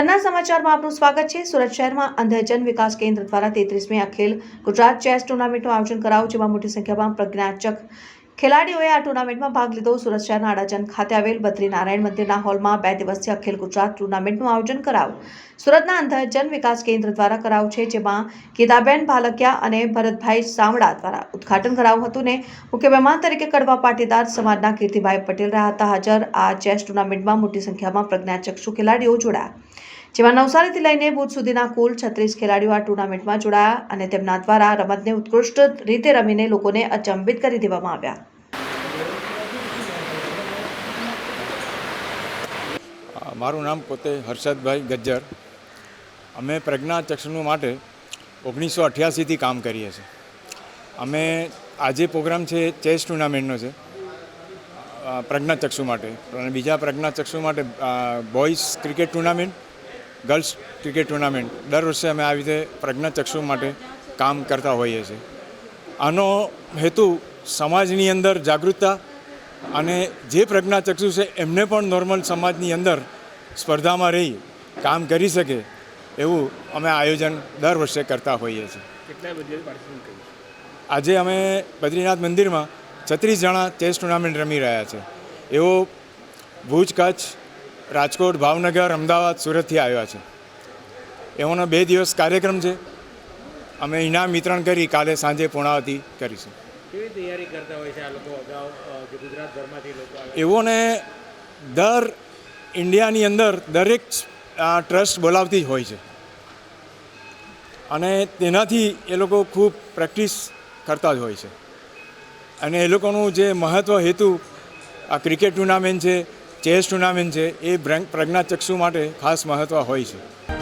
સન્ના સમાચારમાં આપનું સ્વાગત છે. સુરત શહેરમાં અંધજન વિકાસ કેન્દ્ર દ્વારા તેત્રીસમી અખિલ ગુજરાત ચેસ ટુર્નામેન્ટનું આયોજન કરાયું, જેમાં મોટી સંખ્યામાં પ્રજ્ઞાચક ખેલાડીઓએ આ ટુર્નામેન્ટમાં ભાગ લીધો. સુરત શહેરના અડાજન ખાતે આવેલ બદ્રીનારાયણ મંદિરના હોલમાં બે દિવસીય અખિલ ગુજરાત ટુર્નામેન્ટનું આયોજન કરાયું. સુરતના અંધજન વિકાસ કેન્દ્ર દ્વારા કરાયું છે, જેમાં ગીતાબેન ભાલકિયા અને ભરતભાઈ સાવડા દ્વારા ઉદ્ઘાટન કરાયું હતું ને મુખ્ય મહેમાન તરીકે કડવા પાટીદાર સમાજના કીર્તિભાઈ પટેલ રહ્યા હતા. હાજર આ ચેસ ટુર્નામેન્ટમાં મોટી સંખ્યામાં પ્રજ્ઞાચક્ષુ ખેલાડીઓ જોડાયા. જેમાં નવસારીથી લઈને ભુજ સુધીના કુલ છત્રીસ ખેલાડીઓ આ ટુર્નામેન્ટમાં જોડાયા અને તેમના દ્વારા રમતને ઉત્કૃષ્ટ રીતે રમીને લોકોને અચંબિત કરી દેવામાં આવ્યા. મારું નામ પોતે હર્ષદભાઈ ગજ્જર. અમે પ્રજ્ઞાચક્ષુ માટે ઓગણીસો અઠ્યાસીથી કામ કરીએ છીએ. અમે આજે પ્રોગ્રામ છે ચેસ ટુર્નામેન્ટનો છે પ્રજ્ઞા પ્રજ્ઞાચક્ષુ માટે. અને બીજા પ્રજ્ઞાચક્ષુ માટે boys cricket tournament girls cricket tournament. દર વર્ષે અમે આવી રીતે પ્રજ્ઞાચક્ષુ માટે કામ કરતા હોઈએ છીએ. આનો હેતુ સમાજની અંદર જાગૃતતા અને જે પ્રજ્ઞાચક્ષુ છે એમને પણ નોર્મલ સમાજની અંદર સ્પર્ધામાં રહી કામ કરી શકે એવું અમે આયોજન દર વર્ષે કરતા હોઈએ છીએ. આજે અમે બદ્રીનાથ મંદિરમાં છત્રીસ જણા ચેસ ટુર્નામેન્ટ રમી રહ્યા છે. એવો ભુજ કચ્છ રાજકોટ ભાવનગર અમદાવાદ સુરતથી આવ્યા છે. એઓનો બે દિવસ કાર્યક્રમ છે. અમે ઇનામ વિતરણ કરી કાલે સાંજે પૂર્ણાવતી કરીશું. કેવી તૈયારી કરતા હોય છે આ લોકો અગાઉ જે ગુજરાતભરમાંથી લોકો આવે એવોને દર ઇન્ડિયાની અંદર દરેક આ ટ્રસ્ટ બોલાવતી જ હોય છે. અને તેનાથી એ લોકો ખૂબ પ્રેક્ટિસ કરતા જ હોય છે. અને એ લોકોનું જે મહત્ત્વ હેતુ આ ક્રિકેટ ટુર્નામેન્ટ છે ચેસ ટુર્નામેન્ટ છે એ પ્રજ્ઞાચક્ષુ માટે ખાસ મહત્ત્વ હોય છે.